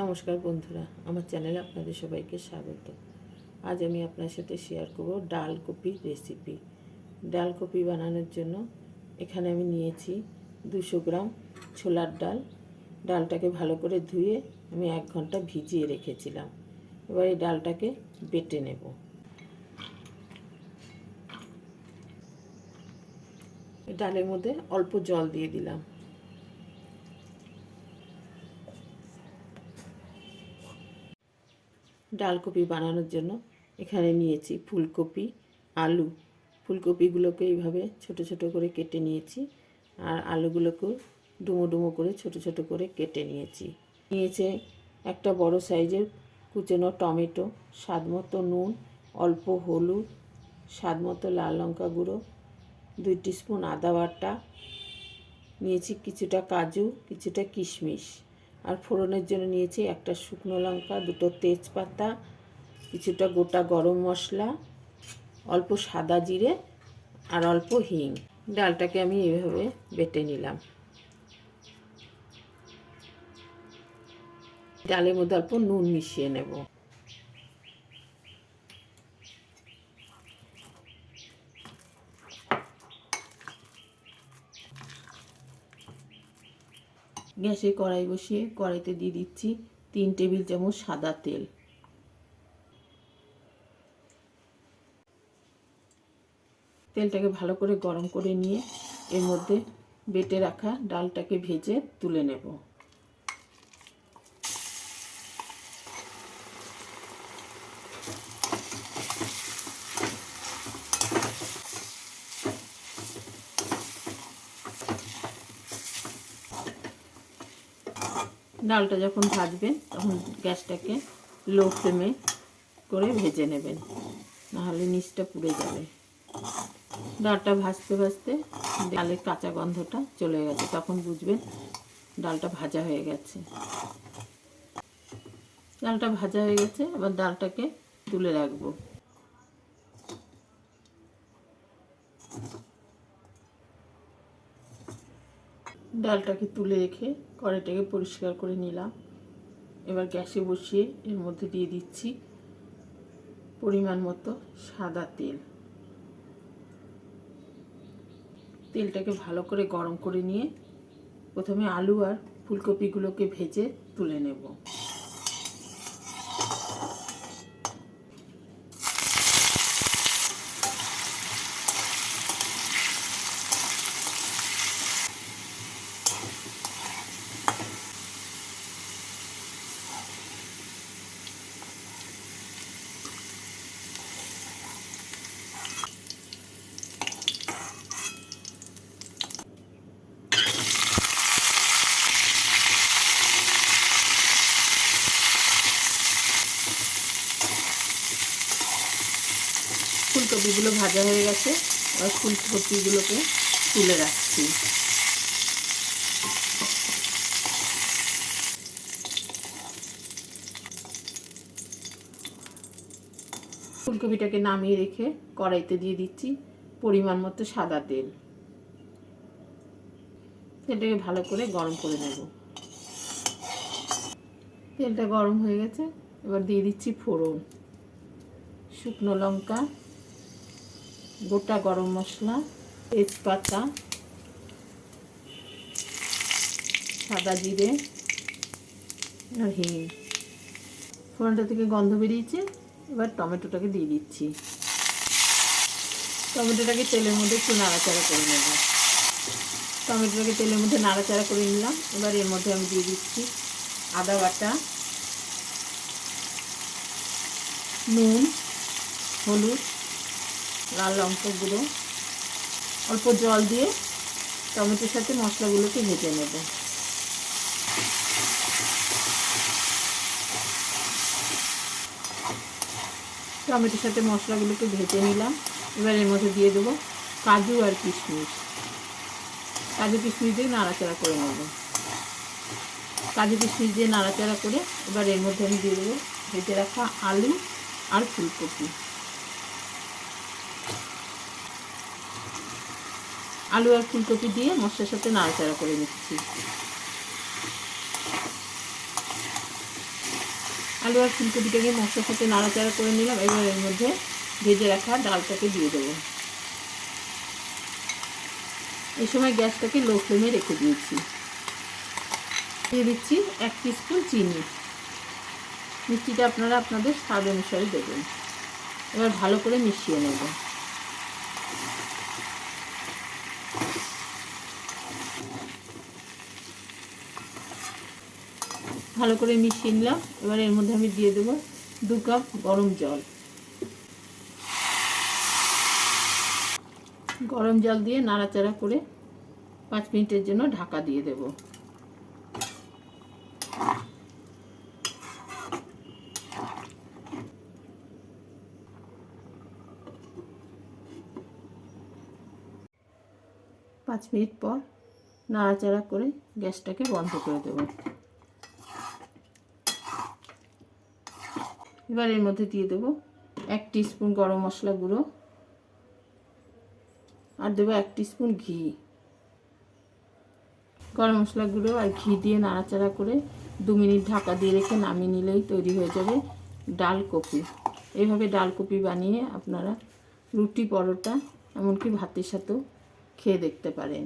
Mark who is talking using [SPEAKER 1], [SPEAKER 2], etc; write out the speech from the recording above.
[SPEAKER 1] নমস্কার বন্ধুরা, আমার চ্যানেলে আপনাদের সবাইকে স্বাগত। আজ আমি আপনার সাথে শেয়ার করব ডাল কপির রেসিপি ডাল কপি বানানোর জন্য এখানে আমি নিয়েছি দুশো গ্রাম ছোলার ডাল। ডালটাকে ভালো করে ধুয়ে আমি এক ঘণ্টা ভিজিয়ে রেখেছিলাম। এবার এই ডালটাকে বেটে নেব। ডালের মধ্যে অল্প জল দিয়ে দিলাম। ডালকপি বানানোর জন্য এখানে নিয়েছি ফুলকপি, আলু। ফুলকপিগুলোকে এইভাবে ছোট ছোট করে কেটে নিয়েছি আর আলুগুলোকেও ডুমো ডুমো করে ছোট ছোট করে কেটে নিয়েছি। নিয়েছে একটা বড় সাইজের কুচনো টমেটো, স্বাদ মতো নুন, অল্প হলুদ, স্বাদ মতো লাল লঙ্কা গুঁড়ো, দুই স্পুন আদা বাটা, নিয়েছি কিছুটা কাজু, কিছুটা কিশমিশ। আর ফোড়নের জন্য নিয়েছি একটা শুকনো লঙ্কা, দুটো তেজপাতা, কিছুটা গোটা গরম মশলা, অল্প সাদা জিরে আর অল্প হিং। ডালটাকে আমি এইভাবে বেটে নিলাম। ডালের মধ্যে অল্প নুন মিশিয়ে নেব। গ্যাসে কড়াই বসিয়ে কড়াইতে দিয়ে দিচ্ছি তিন টেবিল চামচ সাদা তেল। তেলটাকে ভালো করে গরম করে নিয়ে এর মধ্যে বেটে রাখা ডালটাকে ভেজে তুলে নেব। ডালটা যখন ভাজবেন, তখন গ্যাসটাকে লো ফ্লেমে করে ভেজে নেবেন। নাহলে নিচটা পুড়ে যাবে। ডালটা ভাজতে ভাজতে ডালের কাঁচা গন্ধটা চলে গেছে। তখন বুঝবেন ডালটা ভাজা হয়ে গেছে। ডালটা ভাজা হয়ে গেছে, এবার ডালটাকে তুলে রাখব। ডালটাকে তুলে রেখে কড়াইটাকে পরিষ্কার করে নিলাম। এবার গ্যাসে বসিয়ে এর মধ্যে দিয়ে দিচ্ছি পরিমাণ মতো সাদা তেল। তেলটাকে ভালো করে গরম করে নিয়ে প্রথমে আলু আর ফুলকপিগুলোকে ভেজে তুলে নেব। ফুলকপিগুলো ভাজা হয়ে গেছে, এবার ফুলকপিগুলোকে তুলে রাখছি। ফুলকপিটাকে নামিয়ে রেখে কড়াইতে দিয়ে দিচ্ছি পরিমাণ মতো সাদা তেল। তেলটাকে ভালো করে গরম করে নেব। তেলটা গরম হয়ে গেছে, এবার দিয়ে দিচ্ছি ফোড়ন। শুকনো লঙ্কা গোটা গরম মশলা, তেজপাতা, সাদা জিরে আর হিং। ফোড়নটা থেকে গন্ধ বেরিয়েছে, এবার টমেটোটাকে দিয়ে দিচ্ছি। টমেটোটাকে তেলের মধ্যে একটু নাড়াচাড়া করে নেব। টমেটোটাকে তেলের মধ্যে নাড়াচাড়া করে নিলাম। এবার এর মধ্যে আমি দিয়ে দিচ্ছি আদা বাটা, নুন, হলুদ লাল লঙ্কা গুঁড়ো অল্প জল দিয়ে টমেটোর সাথে মশলাগুলোকে ভেজে নেব। টমেটোর সাথে মশলাগুলোকে ভেজে নিলাম। এবার এর মধ্যে দিয়ে দেবো কাজু আর কিশমিশ। কাজু কিশমিশ দিয়ে নাড়াচাড়া করে নেব। কাজু কিশমিশ দিয়ে নাড়াচাড়া করে এবার এর মধ্যে আমি দিয়ে দেবো ভেজে রাখা আলু আর ফুলকপি। আলু আর ফুলকপি দিয়ে মশলার সাথে নাড়াচাড়া করে নিচ্ছি। আলু আর ফুলকপিটাকে মশলার সাথে নাড়াচাড়া করে নিলাম, এবার এর মধ্যে ভেজে রাখা ডালটাকে দিয়ে দেবো। এই সময় গ্যাসটাকে লো ফ্লেমে রেখে দিয়েছি। দিয়ে দিচ্ছি এক স্পুন চিনি। মিষ্টিটা আপনারা আপনাদের স্বাদ অনুসারে দেবেন। এবার ভালো করে মিশিয়ে নেব। ভালো করে মিশিয়ে নিলাম। এবার এর মধ্যে আমি দিয়ে দেবো দু কাপ গরম জল। গরম জল দিয়ে নাড়াচাড়া করে পাঁচ মিনিটের জন্য ঢাকা দিয়ে দেব। পাঁচ মিনিট পর নাড়াচাড়া করে গ্যাসটাকে বন্ধ করে দেব। এবার এর মধ্যে দিয়ে দেবো এক স্পুন গরম মশলা গুঁড়ো আর দেবো এক স্পুন ঘি। গরম মশলা গুঁড়ো আর ঘি দিয়ে নাড়াচাড়া করে দু মিনিট ঢাকা দিয়ে রেখে নামিয়ে নিলেই তৈরি হয়ে যাবে ডাল কপি এইভাবে ডাল কপি বানিয়ে আপনারা রুটি, পরোটা, এমনকি ভাতের সাথেও খেয়ে দেখতে পারেন।